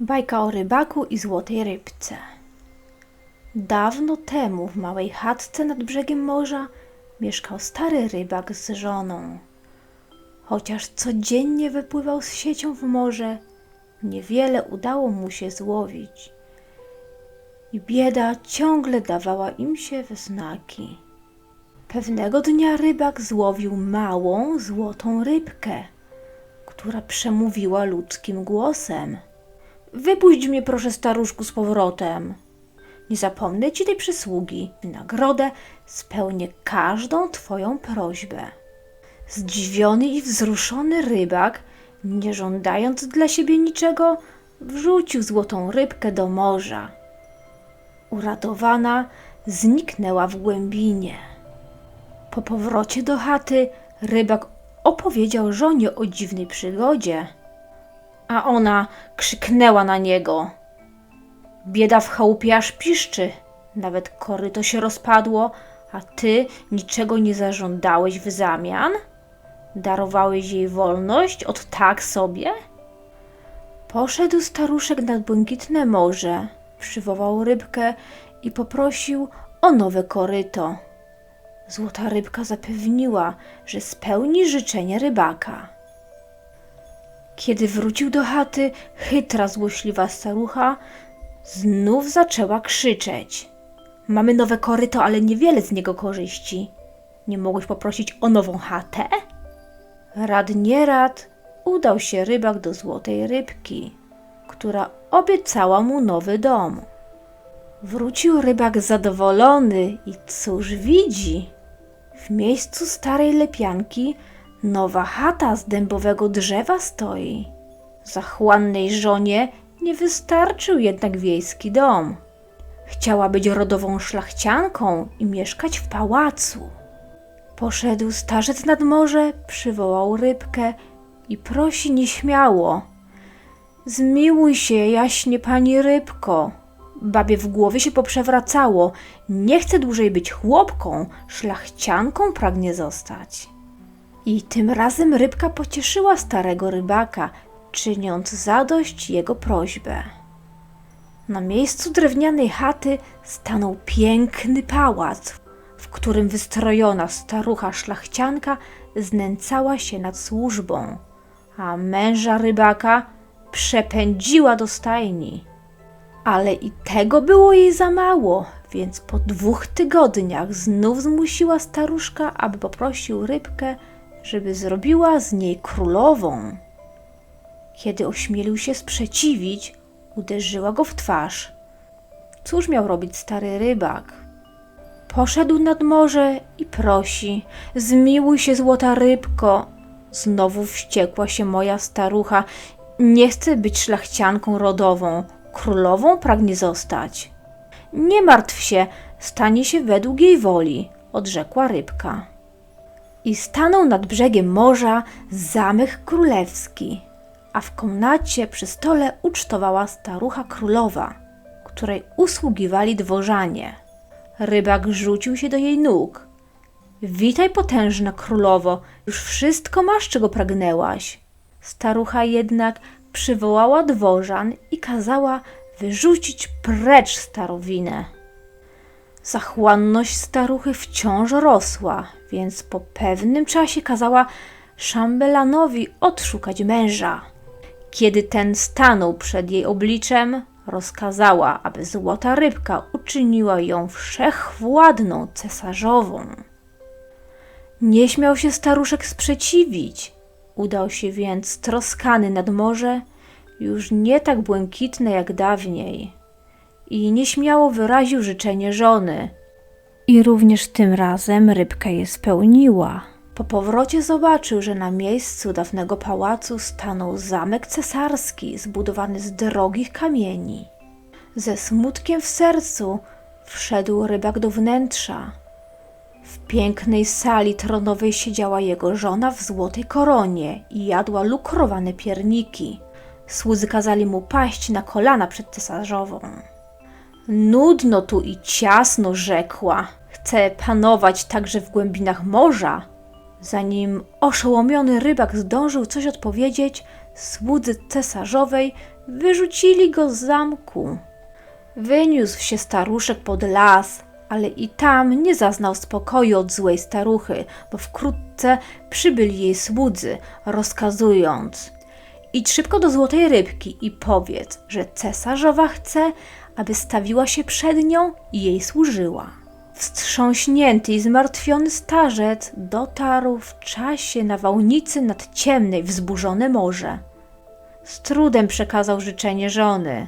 Bajka o rybaku i złotej rybce. Dawno temu w małej chatce nad brzegiem morza mieszkał stary rybak z żoną. Chociaż codziennie wypływał z siecią w morze, niewiele udało mu się złowić. I bieda ciągle dawała im się we znaki. Pewnego dnia rybak złowił małą, złotą rybkę, która przemówiła ludzkim głosem. Wypuść mnie proszę staruszku z powrotem. Nie zapomnę ci tej przysługi. W nagrodę spełnię każdą twoją prośbę. Zdziwiony i wzruszony rybak, nie żądając dla siebie niczego, wrzucił złotą rybkę do morza. Uradowana zniknęła w głębinie. Po powrocie do chaty rybak opowiedział żonie o dziwnej przygodzie a ona krzyknęła na niego. Bieda w chałupie aż piszczy, nawet koryto się rozpadło, a ty niczego nie zażądałeś w zamian? Darowałeś jej wolność od tak sobie? Poszedł staruszek nad błękitne morze, przywołał rybkę i poprosił o nowe koryto. Złota rybka zapewniła, że spełni życzenie rybaka. Kiedy wrócił do chaty, chytra, złośliwa starucha znów zaczęła krzyczeć. Mamy nowe koryto, ale niewiele z niego korzyści. Nie mogłeś poprosić o nową chatę? Rad nie rad, udał się rybak do złotej rybki, która obiecała mu nowy dom. Wrócił rybak zadowolony i cóż widzi? W miejscu starej lepianki Nowa chata z dębowego drzewa stoi. Zachłannej żonie nie wystarczył jednak wiejski dom. Chciała być rodową szlachcianką i mieszkać w pałacu. Poszedł starzec nad morze, przywołał rybkę i prosi nieśmiało. Zmiłuj się, jaśnie pani rybko. Babie w głowie się poprzewracało. Nie chce dłużej być chłopką, szlachcianką pragnie zostać. I tym razem rybka pocieszyła starego rybaka, czyniąc zadość jego prośbę. Na miejscu drewnianej chaty stanął piękny pałac, w którym wystrojona starucha szlachcianka znęcała się nad służbą, a męża rybaka przepędziła do stajni. Ale i tego było jej za mało, więc po dwóch tygodniach znów zmusiła staruszka, aby poprosił rybkę, żeby zrobiła z niej królową. Kiedy ośmielił się sprzeciwić, uderzyła go w twarz. Cóż miał robić stary rybak? Poszedł nad morze i prosi: Zmiłuj się, złota rybko. Znowu wściekła się moja starucha. Nie chce być szlachcianką rodową, królową pragnie zostać. Nie martw się, stanie się według jej woli, odrzekła rybka i stanął nad brzegiem morza zamek królewski, a w komnacie przy stole ucztowała starucha królowa, której usługiwali dworzanie. Rybak rzucił się do jej nóg. Witaj, potężna królowo, już wszystko masz, czego pragnęłaś. Starucha jednak przywołała dworzan i kazała wyrzucić precz starowinę. Zachłanność staruchy wciąż rosła, więc po pewnym czasie kazała szambelanowi odszukać męża. Kiedy ten stanął przed jej obliczem, rozkazała, aby złota rybka uczyniła ją wszechwładną cesarzową. Nie śmiał się staruszek sprzeciwić. Udał się więc troskany nad morze, już nie tak błękitne jak dawniej i nieśmiało wyraził życzenie żony. I również tym razem rybka je spełniła. Po powrocie zobaczył, że na miejscu dawnego pałacu stanął zamek cesarski zbudowany z drogich kamieni. Ze smutkiem w sercu wszedł rybak do wnętrza. W pięknej sali tronowej siedziała jego żona w złotej koronie i jadła lukrowane pierniki. Słudzy kazali mu paść na kolana przed cesarzową. Nudno tu i ciasno, rzekła. Chcę panować także w głębinach morza. Zanim oszołomiony rybak zdążył coś odpowiedzieć, słudzy cesarzowej Wyrzucili go z zamku. Wyniósł się staruszek pod las, ale i tam nie zaznał spokoju od złej staruchy, bo wkrótce przybyli jej słudzy, rozkazując: Idź szybko do złotej rybki i powiedz, że cesarzowa chce, aby stawiła się przed nią i jej służyła. Wstrząśnięty i zmartwiony starzec dotarł w czasie nawałnicy nad ciemne i wzburzone morze. Z trudem przekazał życzenie żony,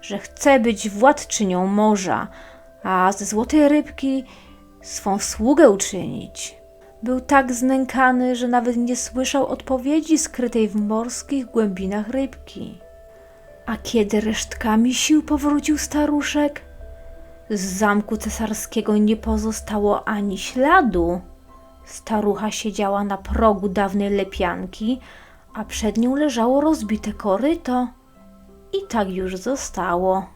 że chce być władczynią morza, a ze złotej rybki swą sługę uczynić. Był tak znękany, że nawet nie słyszał odpowiedzi skrytej w morskich głębinach rybki. A kiedy resztkami sił powrócił staruszek, z zamku cesarskiego nie pozostało ani śladu. Starucha siedziała na progu dawnej lepianki, a przed nią leżało rozbite koryto. I tak już zostało.